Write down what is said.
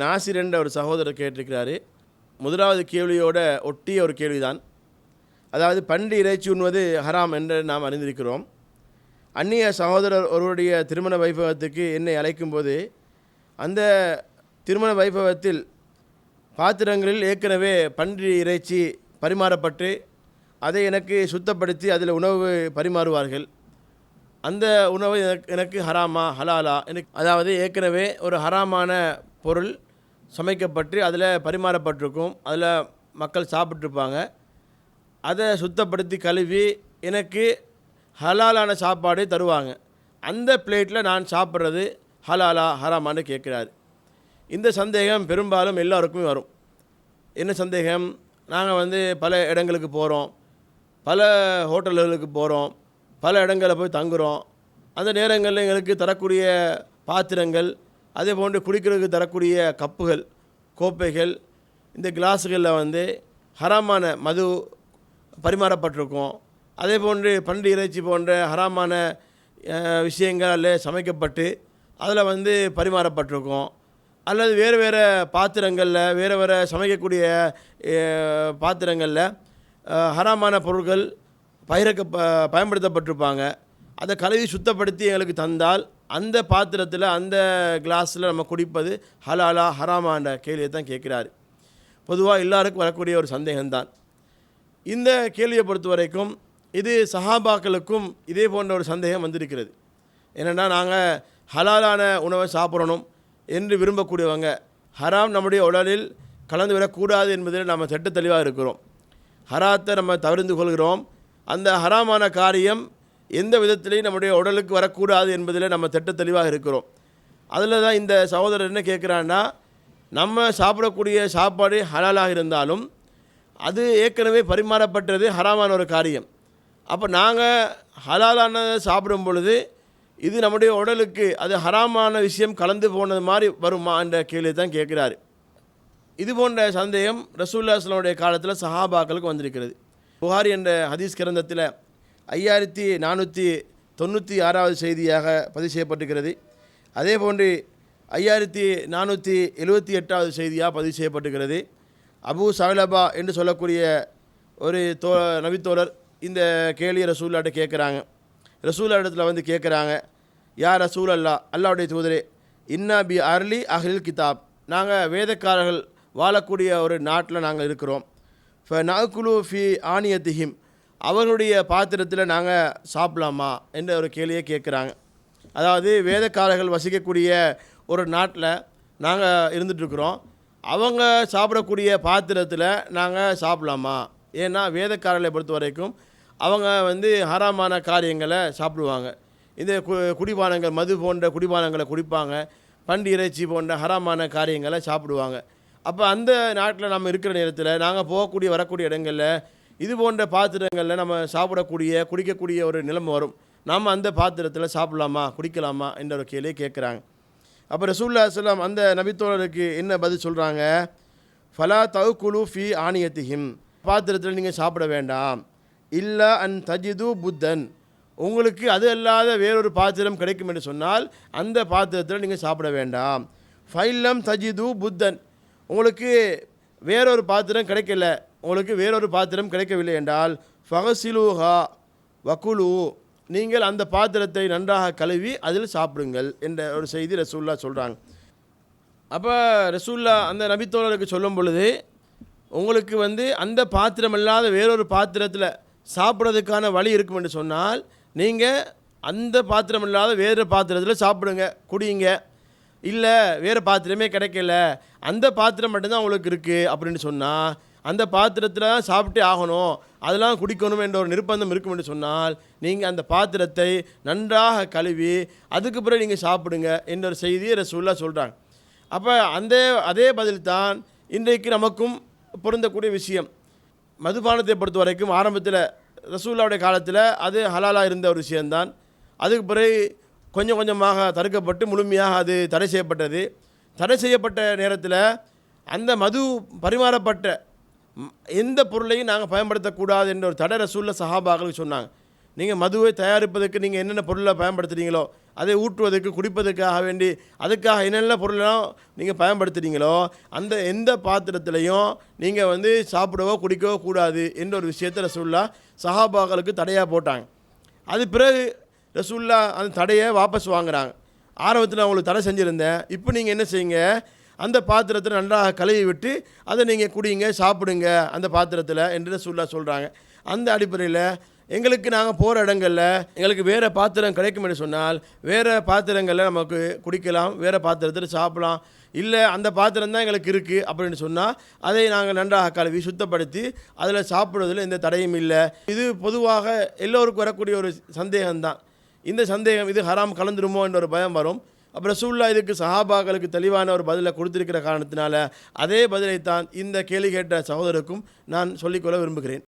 நாசிர் என்ற ஒரு சகோதரர் கேட்டிருக்கிறாரு. முதலாவது கேள்வியோட ஒட்டிய ஒரு கேள்விதான். அதாவது பன்றி இறைச்சி உண்வது ஹராம் என்று நாம் அறிந்திருக்கிறோம். அந்நிய சகோதரர் ஒருவருடைய திருமண வைபவத்துக்கு என்னை அழைக்கும்போது அந்த திருமண வைபவத்தில் பாத்திரங்களில் ஏற்கனவே பன்றி இறைச்சி பரிமாறப்பட்டு அதை எனக்கு சுத்தப்படுத்தி அதில் உணவு பரிமாறுவார்கள். அந்த உணவு எனக்கு எனக்கு ஹராமா ஹலாலா எனக்கு அதாவது ஏற்கனவே ஒரு ஹராமான பொருள் சமைக்கப்பட்டு அதில் பரிமாறப்பட்டிருக்கும் அதில் மக்கள் சாப்பிட்ருப்பாங்க. அதை சுத்தப்படுத்தி கழுவி எனக்கு ஹலாலான சாப்பாடு தருவாங்க. அந்த பிளேட்டில் நான் சாப்பிட்றது ஹலாலா ஹராமான்னு கேட்குறாரு. இந்த சந்தேகம் பெரும்பாலும் எல்லோருக்குமே வரும். என்ன சந்தேகம்? நாங்கள் வந்து பல இடங்களுக்கு போகிறோம் பல ஹோட்டல்களுக்கு போகிறோம் பல இடங்களில் போய் தங்குகிறோம் அந்த நேரங்களில் எங்களுக்கு தரக்கூடிய பாத்திரங்கள் அதே போன்று குடிக்கிறதுக்கு தரக்கூடிய கப்புகள் கோப்பைகள் இந்த கிளாஸுகளில் வந்து ஹராமான மது பரிமாறப்பட்டிருக்கும். அதே போன்று பன்றி இறைச்சி போன்ற ஹராமான விஷயங்கள் சமைக்கப்பட்டு அதில் வந்து பரிமாறப்பட்டிருக்கும். அல்லது வேறு வேறு பாத்திரங்களில் வேறு வேறு சமைக்கக்கூடிய பாத்திரங்களில் ஹராமான பொருட்கள் பயிரக்க ப பயன்படுத்தப்பட்டிருப்பாங்க. அதை கழுவி சுத்தப்படுத்தி எங்களுக்கு தந்தால் அந்த பாத்திரத்தில் அந்த கிளாஸில் நம்ம குடிப்பது ஹலாலா ஹராமான்ற கேள்வியை தான் கேட்குறாரு. பொதுவாக எல்லாருக்கும் வரக்கூடிய ஒரு சந்தேகம்தான். இந்த கேள்வியை பொறுத்த வரைக்கும் இது சஹாபாக்களுக்கும் இதே போன்ற ஒரு சந்தேகம் வந்திருக்கிறது. என்னென்னா நாங்கள் ஹலாலான உணவை சாப்பிடணும் என்று விரும்பக்கூடியவங்க ஹராம் நம்முடைய உடலில் கலந்து விடக்கூடாது என்பதில் நம்ம திட்ட தெளிவாக இருக்கிறோம். ஹராத்தை நம்ம தவிர்த்து கொள்கிறோம். அந்த ஹராமான காரியம் எந்த விதத்திலையும் நம்முடைய உடலுக்கு வரக்கூடாது என்பதில் நம்ம திட்ட தெளிவாக இருக்கிறோம். அதில் தான் இந்த சகோதரர் என்ன கேட்குறான்னா நம்ம சாப்பிடக்கூடிய சாப்பாடு ஹலாலாக இருந்தாலும் அது ஏற்கனவே பரிமாறப்பட்டது ஹராமான ஒரு காரியம். அப்போ நாங்கள் ஹலாலானதை சாப்பிடும் பொழுது இது நம்முடைய உடலுக்கு அது ஹராமான விஷயம் கலந்து போனது மாதிரி வருமா என்ற கேள்வி தான் கேட்குறாரு. இது போன்ற சந்தேகம் ரசூல்லாஸ்லமுடைய காலத்தில் சஹாபாக்களுக்கு வந்திருக்கிறது. புகாரி என்ற ஹதீஸ் கிரந்தத்தில் ஐயாயிரத்தி நானூற்றி தொண்ணூற்றி ஆறாவது செய்தியாக பதிவு செய்யப்பட்டிருக்கிறது. அதே போன்று ஐயாயிரத்தி நானூற்றி எழுபத்தி எட்டாவது செய்தியாக பதிவு செய்யப்பட்டிருக்கிறது. அபு சகலபா என்று சொல்லக்கூடிய ஒரு தோ நபித்தோழர் இந்த கேள்வியை ரசூல்லாட்ட கேட்குறாங்க. ரசூல்லா இடத்துல வந்து கேட்குறாங்க யார் ரசூல் அல்லா அல்லாவுடைய தூதரே இன்னா பி அர்லி அஹ்லில் கிதாப். நாங்கள் வேதக்காரர்கள் வாழக்கூடிய ஒரு நாட்டில் நாங்கள் இருக்கிறோம். ஃப நகுலு ஃபி ஆனியத்திஹிம் அவர்களுடைய பாத்திரத்தில் நாங்கள் சாப்பிடலாமா என்ற ஒரு கேள்வியை கேட்குறாங்க. அதாவது வேதக்காரர்கள் வசிக்கக்கூடிய ஒரு நாட்டில் நாங்கள் இருந்துகிட்ருக்குறோம் அவங்க சாப்பிடக்கூடிய பாத்திரத்தில் நாங்கள் சாப்பிடலாமா? ஏன்னா வேதக்காரர்களை பொறுத்த வரைக்கும் அவங்க வந்து ஹராமான காரியங்களை சாப்பிடுவாங்க. இந்த கு குடிபானங்கள் மது போன்ற குடிபானங்களை குடிப்பாங்க. பண்டி இறைச்சி போன்ற ஹராமான காரியங்களை சாப்பிடுவாங்க. அப்போ அந்த நாட்டில் நம்ம இருக்கிற நேரத்தில் நாங்கள் போகக்கூடிய வரக்கூடிய இடங்களில் இது போன்ற பாத்திரங்களில் நம்ம சாப்பிடக்கூடிய குடிக்கக்கூடிய ஒரு நிலைமை வரும். நாம் அந்த பாத்திரத்தில் சாப்பிடலாமா குடிக்கலாமா என்ற ஒரு கேள்வியை கேட்குறாங்க. அப்போ ரசூல்லா சொல்லாம் அந்த நபித்தோழருக்கு என்ன பதில் சொல்கிறாங்க ஃபலா தவுக்குலு ஃபி ஆனியத்திஹிம். பாத்திரத்தில் நீங்கள் சாப்பிட வேண்டாம். இல்லை அன் தஜிது புத்தன். உங்களுக்கு அது அல்லாத வேறொரு பாத்திரம் கிடைக்கும் என்று சொன்னால் அந்த பாத்திரத்தில் நீங்கள் சாப்பிட வேண்டாம். ஃபைல்லம் தஜிது புத்தன். உங்களுக்கு வேறொரு பாத்திரம் கிடைக்கல. உங்களுக்கு வேறொரு பாத்திரம் கிடைக்கவில்லை என்றால் ஃபகசிலூஹா வக்குலு நீங்கள் அந்த பாத்திரத்தை நன்றாக கழுவி அதில் சாப்பிடுங்கள் என்ற ஒரு செய்தி ரசூல்லா சொல்கிறாங்க அப்போ ரசூல்லா அந்த நபித்தோழருக்கு சொல்லும் பொழுது உங்களுக்கு வந்து அந்த பாத்திரம் இல்லாத வேறொரு பாத்திரத்தில் சாப்பிட்றதுக்கான வழி இருக்கும் என்று சொன்னால் நீங்கள் அந்த பாத்திரம் இல்லாத வேறு பாத்திரத்தில் சாப்பிடுங்க குடியுங்க இல்லை வேறு பாத்திரமே கிடைக்கல அந்த பாத்திரம் மட்டும்தான் உங்களுக்கு இருக்குது அப்படின்னு சொன்னால் அந்த பாத்திரத்தில் சாப்பிட்டே ஆகணும். அதெல்லாம் குடிக்கணும் என்ற ஒரு நிர்பந்தம் இருக்கும் என்று சொன்னால் நீங்கள் அந்த பாத்திரத்தை நன்றாக கழுவி அதுக்கு பிறகு நீங்கள் சாப்பிடுங்க என்ற ஒரு செய்தியை ரசூல்லா சொல்கிறாங்க அப்போ அந்த அதே பதில் தான் இன்றைக்கு நமக்கும் பொருந்தக்கூடிய விஷயம். மதுபானத்தை பொறுத்த வரைக்கும் ஆரம்பத்தில் ரசூல்லாவுடைய காலத்தில் அது ஹலாலாக இருந்த ஒரு விஷயம்தான். அதுக்கு பிறகு கொஞ்சம் கொஞ்சமாக தடுக்கப்பட்டு முழுமையாக அது தடை செய்யப்பட்டது. தடை செய்யப்பட்ட நேரத்தில் அந்த மது பரிமாறப்பட்ட எந்த பொருளையும் நாங்கள் பயன்படுத்தக்கூடாது என்ற ஒரு தடை ரசூல்ல சஹாபாக்களுக்கு சொன்னாங்க. நீங்கள் மதுவை தயாரிப்பதற்கு நீங்கள் என்னென்ன பொருளை பயன்படுத்துகிறீங்களோ அதை ஊற்றுவதற்கு குடிப்பதற்காக வேண்டி அதுக்காக என்னென்ன பொருளெல்லாம் நீங்கள் பயன்படுத்துகிறீங்களோ அந்த எந்த பாத்திரத்திலையும் நீங்கள் வந்து சாப்பிடவோ குடிக்கவோ கூடாது என்ற ஒரு விஷயத்தை ரசூல்லா சஹாபாக்களுக்கு தடையாக போட்டாங்க. அது பிறகு ரசூல்லா அந்த தடையை வாபஸ் வாங்குறாங்க. ஆரம்பத்தில் அவங்களுக்கு தடை செஞ்சுருந்தேன். இப்போ நீங்கள் என்ன செய்யுங்க? அந்த பாத்திரத்தை நன்றாக கழுவி விட்டு அதை நீங்கள் குடிங்க சாப்பிடுங்க அந்த பாத்திரத்தில் என்று சொல்ல சொல்கிறாங்க அந்த அடிப்படையில் எங்களுக்கு நாங்கள் போகிற இடங்களில் எங்களுக்கு வேறு பாத்திரம் கிடைக்கும் என்று சொன்னால் வேறு பாத்திரங்களில் நமக்கு குடிக்கலாம் வேறு பாத்திரத்தில் சாப்பிடலாம். இல்லை அந்த பாத்திரம் தான் எங்களுக்கு இருக்குது அப்படின்னு சொன்னால் அதை நாங்கள் நன்றாக கழுவி சுத்தப்படுத்தி அதில் சாப்பிடுவதில் எந்த தடையும் இல்லை. இது பொதுவாக எல்லோருக்கும் வரக்கூடிய ஒரு சந்தேகம்தான். இந்த சந்தேகம் இது ஹராம் கலந்துருமோ என்ற ஒரு பயம் வரும். அப்போ ரசூல்லா இதுக்கு சஹாபாக்களுக்கு தெளிவான ஒரு பதிலை கொடுத்திருக்கிற காரணத்தினால அதே பதிலைத்தான் இந்த கேள்வி கேட்ட சகோதரருக்கும் நான் சொல்லிக்கொள்ள விரும்புகிறேன்.